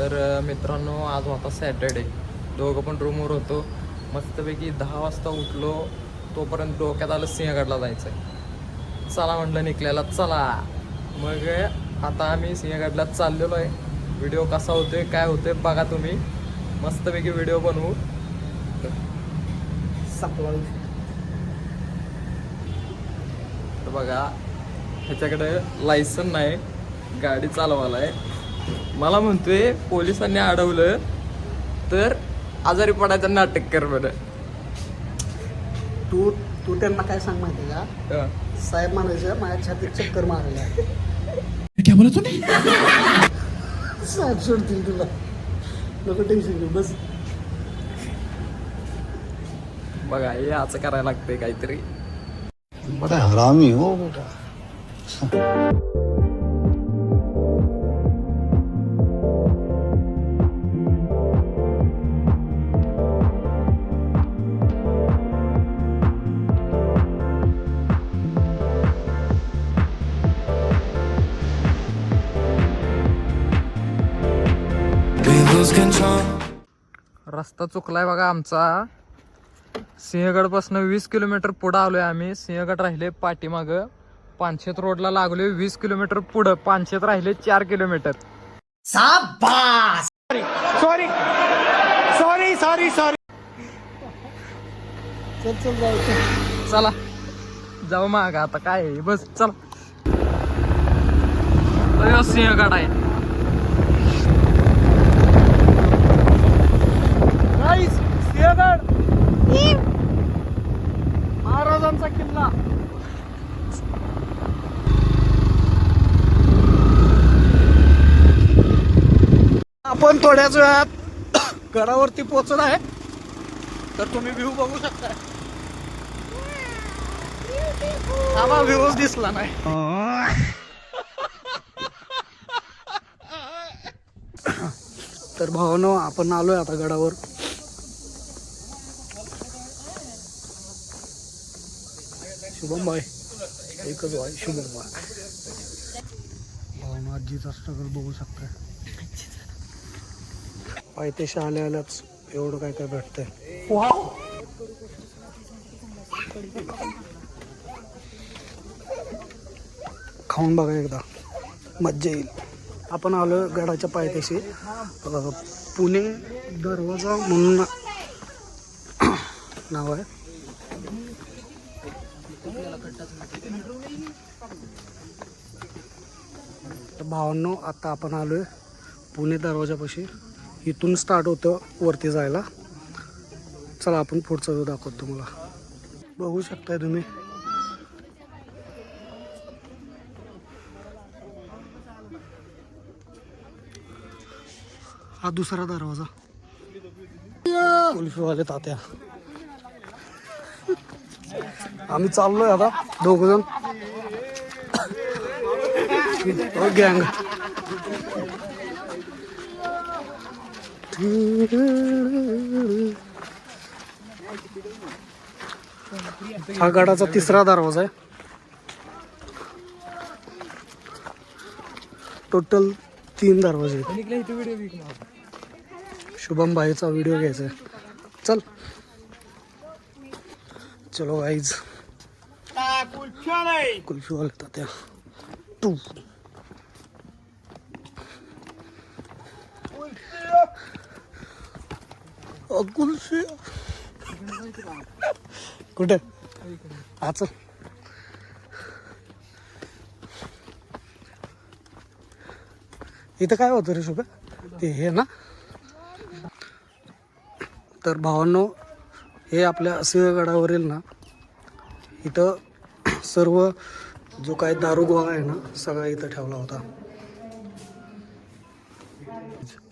मित्रांनो आज होता सॅटर्डे. दोघं पण रूमवर होतो. मस्तपैकी दहा वाजता उठलो. तोपर्यंत डोक्यात आलं सिंहगडला जायचं आहे चला म्हटलं निघलेला चला. मग आता आम्ही सिंहगडला चाललेलो आहे व्हिडिओ कसा होतोय काय होतोय बघा तुम्ही. मस्तपैकी व्हिडिओ बनवू. तर बघा ह्याच्याकडे लायसन नाही गाडी चालवायला आहे. मला म्हणतोय पोलिसांनी अडवलं तर आजारी पडायचं नाटक कर बरं. तू तू त्यांना काय सांग माहिती का. साहेब म्हणायचं माझ्या छातीत चक्कर मारल्या क्या बोला तूने साहेब सोडतील तुला. नको टेन्शन घेऊ बस. बघा हे असं करायला लागतंय काहीतरी. बड़ा हरामी हो बेटा रस्ता चुकलाय बघा आमचा. सिंहगडपासून वीस किलोमीटर पुढं आलोय आम्ही. सिंहगड राहिले पाठीमाग. पानशेत रोडला लागलोय वीस किलोमीटर पुढं. पानशेत राहिले चार किलोमीटर. चल चल जायचं चला. जाऊ माग आता. काय आहे, बस चला. अयो, सिंहगड आहे. थोड्याच वेळात गडावरती पोचत आहे. तर तुम्ही व्ह्यू बघू शकता आम्हाला व्ह्यूच दिसला नाही. तर भावानो आपण आलोय आता गडावर. शुभम भाई एकच भाई शुभम भाई. भावना आजीचा स्ट्रगल बघू शकता पायथ्याशी आल्या आल्याच एवढं काय काय भेटतंय. खाऊन बघा एकदा. मज्जा येईल. आपण आलो गडाच्या पायथ्याशी. पुणे दरवाजा म्हणून नाव आहे. भावांनो आता आपण आलोय पुणे दरवाजापाशी. इथून स्टार्ट होतं वरती जायला. चला आपण पुढचा व्ह्यू दाखवतो तुम्हाला. बघू शकताय तुम्ही. हा दुसरा दरवाजा. कुल्फीवाले तात्या आम्ही चाललोय आता दोघ जण. हो, गँग. हा गडाचा तिसरा दरवाजा आहे. टोटल तीन दरवाजे शुभम भाईचा व्हिडिओ घ्यायचा आहे. चल. चलो गाईज कुल्फी वाले तात्या टू कुल्फी कुठे? हा चल. इथं काय होतं रे शुभ? ते हे ना? तर भावांनो हे आपल्या सिंहगडावरील ना इथं सर्व जो काय दारुगोळा आहे ना सगळा इथं ठेवला होता.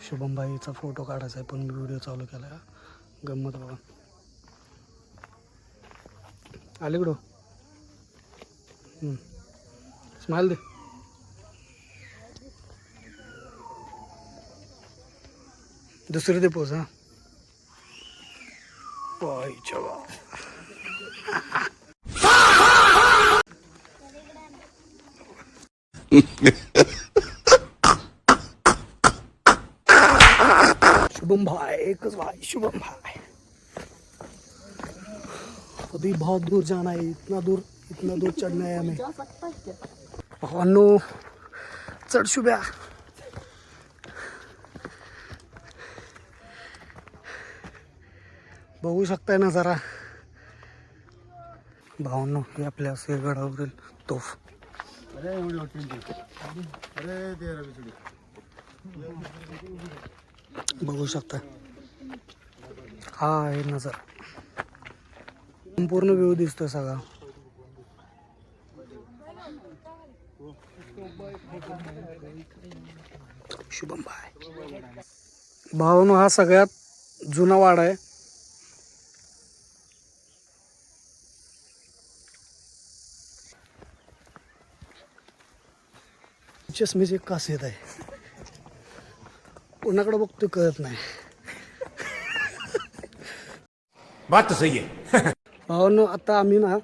शुभमबाईचा फोटो काढायचा आहे पण मी व्हिडिओ चालू केला गंमत बघा अलीकडं स्माईल दे. दुसरी दे पोच हा. पायच्या बा. शुभम भाई एकच भाई शुभम भाई अभी बहुत दूर जाना है इतना दूर इतना दूर चढ़ना है हमें. भावांनो चढ शुभ्या. बघू शकताय ना जरा. भावांनो हे आपल्या सिंहगडावरील तोफ. बघू शकता. हा आहे नजर. संपूर्ण व्ह्यू दिसतोय सगळा. शुभम भाई. भावानो हा सगळ्यात जुना वाडा आहे. चष्मेची एक येत आहे. कोणाकडे बघतोय कळत नाही. बात सही है भावांनो आता आम्ही ना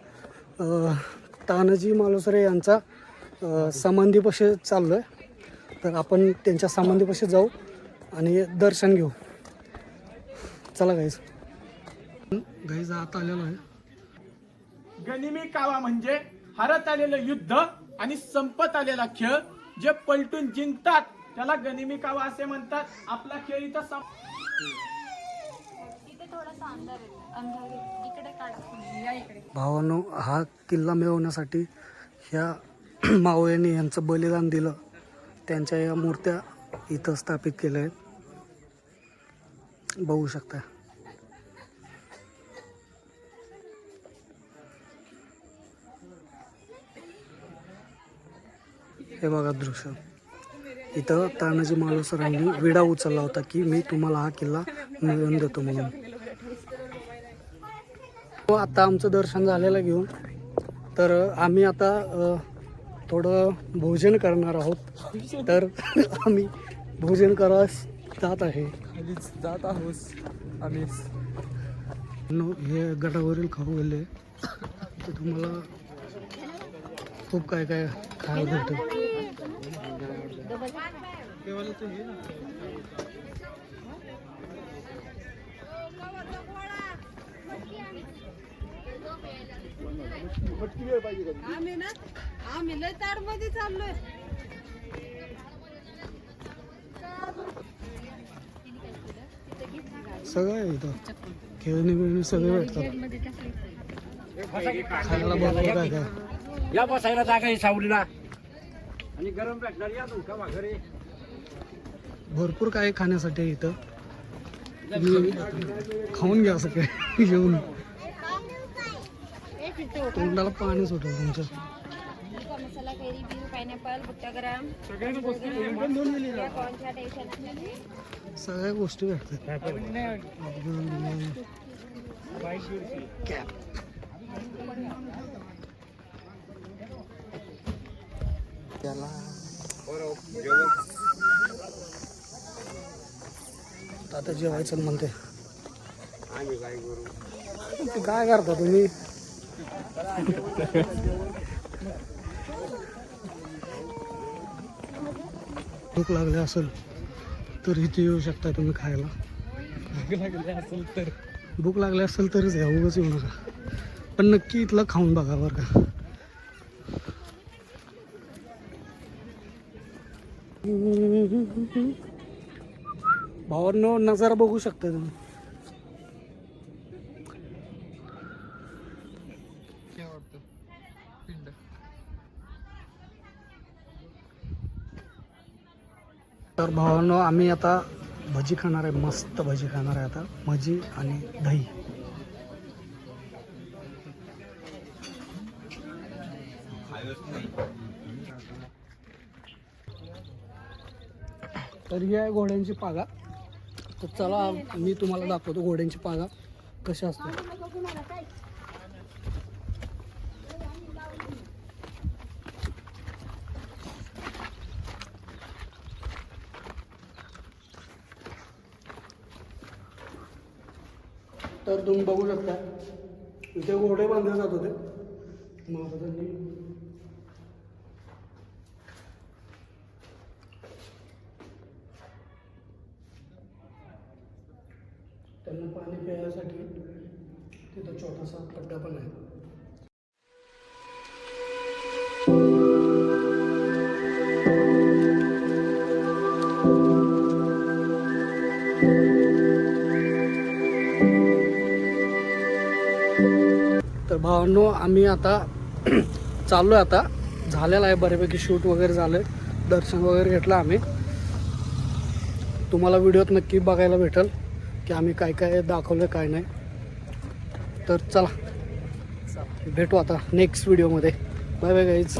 तानाजी मालुसरे यांचा अ, समाधीपाशी चाललो आहे तर आपण त्यांच्या समाधीपाशी जाऊ आणि दर्शन घेऊ. चला गाईज गाईज आत आलेलो आहे. गनिमी कावा म्हणजे हरत आलेलं युद्ध आणि संपत आलेला खेळ जे पलटून जिंकतात त्याला गनिमी कावा असे म्हणतात. आपला खेळ इथं सं- इथे थोडासा अंधार आहे. अंधार आहे. इकडे काढा. या इकडे. भावांनो हा किल्ला मिळवण्यासाठी ह्या मावळ्यांनी यांचं बलिदान दिलं. त्यांच्या या मूर्त्या इथं स्थापित केल्या आहेत. बघू शकता. हे बघा दृश्य. इथं तानाजी मालुसरांनी विडा उचलला होता की मी तुम्हाला हा किल्ला मिळवून देतो म्हणून. हो, आता आमचं दर्शन झालेलं घेऊन. तर आम्ही आता थोडं भोजन करणार आहोत. तर आम्ही भोजन करास जात आहे. खालीच जात आहोत. आम्ही नो हे गडावरील खाऊ गेले तर तुम्हाला खूप काय काय खायला भेटेल आम्ही ना आम्ही लय ताडमध्ये चाललोय. सगळं आहे इथं. खेळणी बिळणी सगळे भेटतात. खायला भरपूर काय काय या बसायला जागा आहे सावलीला. आणि गरम भेटणार या तुमच्या घरी भरपूर काय खाण्यासाठी आहे इथं. तुम्ही खाऊन घ्या काय. घेऊन तोंडाला पाणी सुटेल तुमच्या मसाला कैरी बिरू पायनॅपल बुट्टाग्राम कोणत्या टेन्शन सगळ्या गोष्टी भेटतात. कॅप आता जेवायचं म्हणते काय करता तुम्ही? भूक लागली असेल तर इथे येऊ शकता तुम्ही खायला. लागले असेल तर भूक लागली असेल तरच घ्या उगाच येऊ नका. पण नक्की इथलं खाऊन बघा बरं का. भावांनो नजारा बघू शकता तुम्ही. तर भावांनो आम्ही आता भजी खाणार आहे मस्त भजी खाणार आहे आता. भजी आणि दही. तर ही आहे घोड्यांची पागा. तर चला मी तुम्हाला दाखवतो घोड्यांची पागा. कशा असतात तर तुम्ही बघू शकता इथे घोडे बांधले जात होते. महाराजांनी पाणी प्यायसाठी तिथं छोटासा खड्डा पण आहे. तर भावांनो आम्ही आता चाललो आहे आता. झालेलं आहे बऱ्यापैकी शूट वगैरे झालं दर्शन वगैरे घेतलं आम्ही. तुम्हाला व्हिडिओत नक्की बघायला भेटेल. की आम्ही काय काय दाखवलं काय नाही. तर चला भेटू आता नेक्स्ट व्हिडिओमध्ये बाय बाय गाईज